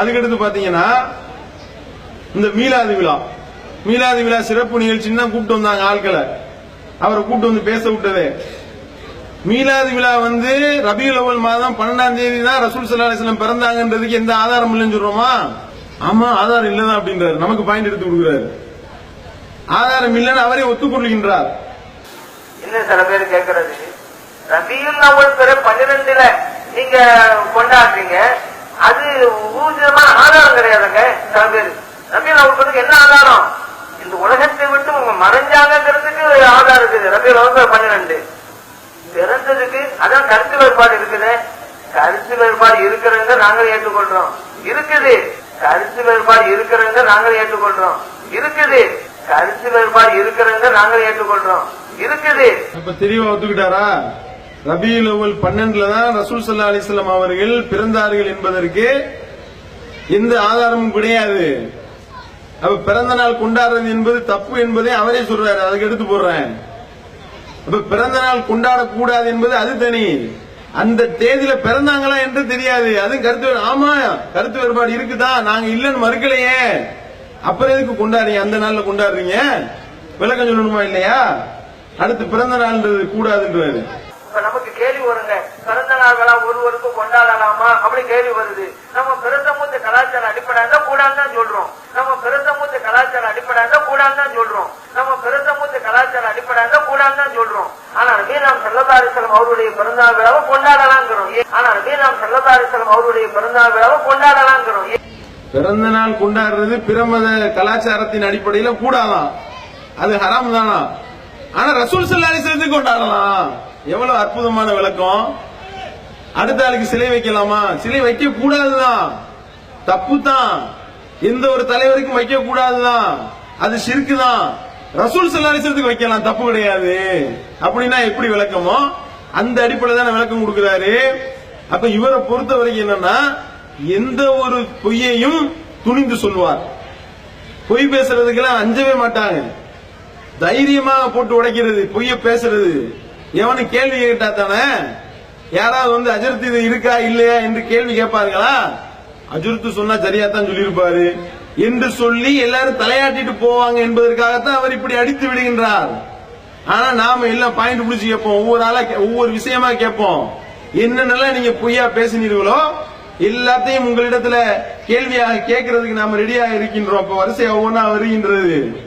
அதுக்கடுத்து பாத்தீங்கன்னா இந்த மீலாது விழா. மீலாது விழா சிறப்பு நிகழ்ச்சின்னு தான் கூப்பிட்டு வந்தாங்க ஆட்களை. அவரை கூப்பிட்டு வந்து பேச விட்டதே. மீலாது விழா வந்து ரபியுல் அவல் மாதம் பன்னெண்டாம் தேதி தான் ரசூல் சல்லா அலிஸ்லாம் பிறந்தாங்கன்றதுக்கு எந்த ஆதாரம் இல்லைன்னு சொல்றோமா? ஆமா ஆதாரம் இல்லதான் அப்படின்றாரு. நமக்கு பாயிண்ட் எடுத்து கொடுக்குறாரு. ஆதாரம் இல்லைன்னு அவரே ஒத்துக்கொள்கின்றார். இன்னும் சில பேர் கேட்கறது ரபியுல் அவ்வல் பிற பன்னிரெண்டுல நீங்க கொண்டாடுறீங்க. அது ஊர்ஜிதமான ஆதாரம் கிடையாதுங்க சில பேர். ரபியுல் அவர்களுக்கு என்ன ஆதாரம்? இந்த உலகத்தை விட்டு உங்க மறைஞ்சாங்கிறதுக்கு ஆதாரம் இருக்குது. ரபியுல் அவர்கள் பன்னிரெண்டு. பிறந்ததுக்கு அதான் கருத்து வேறுபாடு இருக்குது. கருத்து வேறுபாடு இருக்கிறவங்க நாங்கள் ஏற்றுக்கொள்றோம். இருக்குது. கருத்து வேறுபாடு இருக்கிறவங்க நாங்கள் ஏற்றுக்கொள்றோம். இருக்குது. கருத்து வேறுபாடு இருக்கிறவங்க நாங்கள் ஏற்றுக்கொள்றோம். இருக்குது. இப்ப தெளிவா ஒத்துக்கிட்டாரா? ரபியுல் அவ்வல் பன்னெண்டுல தான் ரசூல் சல்லா அலிஸ்லாம் அவர்கள் பிறந்தார்கள் என்பதற்கு எந்த ஆதாரமும் கிடையாது. அப்ப பிறந்த நாள் கொண்டாடுறது என்பது தப்பு என்பதை அவரே சொல்றாரு. அதுக்கு எடுத்து போடுறேன். அப்ப பிறந்த நாள் கொண்டாடக்கூடாது என்பது அது தனி. அந்த தேதியில பிறந்தாங்களா என்று தெரியாது. அதுவும் கருத்து ஆமா கருத்து வேறுபாடு இருக்குதா? நாங்க இல்லன்னு மறுக்கலையே. அப்புறம் எதுக்கு கொண்டாடுறீங்க? அந்த நாள்ல கொண்டாடுறீங்க? விளக்கம் சொல்லணுமா இல்லையா? அடுத்து பிறந்த நாள்ன்றது கூடாதுன்றாரு. இப்ப நமக்கு கேள்வி வருங்க. பிறந்த நாள்களா விழா ஒருவருக்கு கொண்டாடலாமா? அப்படி கேள்வி வருது. நம்ம பிறந்த மூத்த கலாச்சார அடிப்படையா தான் கூடாதுன்னு தான் சொல்றோம். நம்ம பிறந்த மூத்த கலாச்சார அடிப்படையா தான் கூடாதுன்னு தான் சொல்றோம். நம்ம பிறந்த மூத்த கலாச்சார அடிப்படையா தான் கூடாதுன்னு தான் சொல்றோம். ஆனா நாம் செல்லதாரிசலம் அவருடைய பிறந்தநாள் விழாவை கொண்டாடலாங்கிறோம். ஏன்? ஆனா நாம் செல்லதாரிசலம் அவருடைய பிறந்தநாள் விழாவை கொண்டாடலாங்கிறோம். பிறந்த நாள் கொண்டாடுறது பிறமத கலாச்சாரத்தின் அடிப்படையில கூடாதான். அது ஹராம் தானா? ஆனா ரசூல் சல்லாலி சேர்த்து கொண்டாடலாம். எவ்வளவு அற்புதமான விளக்கம்? அடுத்த ஆளுக்கு சிலை வைக்கலாமா? சிலை வைக்க கூடாதுதான் தப்பு தான் எந்த ஒரு தலைவருக்கும் வைக்க கூடாதுதான் அது சிறுக்கு தான் ரசூல் சல்லாலிசத்துக்கு வைக்கலாம் தப்பு கிடையாது. அப்படின்னா எப்படி விளக்கமோ அந்த அடிப்படையில் தான் விளக்கம் கொடுக்கிறாரு. அப்ப இவரை பொறுத்த வரைக்கும் என்னன்னா எந்த ஒரு பொய்யையும் துணிந்து சொல்வார் பொய் பேசுறதுக்கெல்லாம் அஞ்சவே மாட்டாங்க. தைரியமாக போட்டு உடைக்கிறது பொய்ய பேசுறது. எவனு கேள்வி கேட்டா தானே? யாராவது வந்து அஜர்த்து இது இருக்கா இல்லையா என்று கேள்வி கேட்பாருங்களா அஜர்த்து சொன்னா சரியா தான் சொல்லியிருப்பாரு. என்று சொல்லி எல்லாரும் தலையாட்டிட்டு போவாங்க என்பதற்காகத்தான் அவர் இப்படி அடித்து விடுகின்றார். ஆனா நாம எல்லாம் பாயிண்ட் பிடிச்சு கேட்போம். ஒவ்வொரு ஆளா ஒவ்வொரு விஷயமா கேட்போம். என்னென்னலாம் நீங்க பொய்யா பேசினீர்களோ எல்லாத்தையும் உங்களிடத்துல கேள்வியாக கேட்கறதுக்கு நாம ரெடியாக இருக்கின்றோம். அப்ப வரிசை ஒவ்வொன்றா வருகின்றது.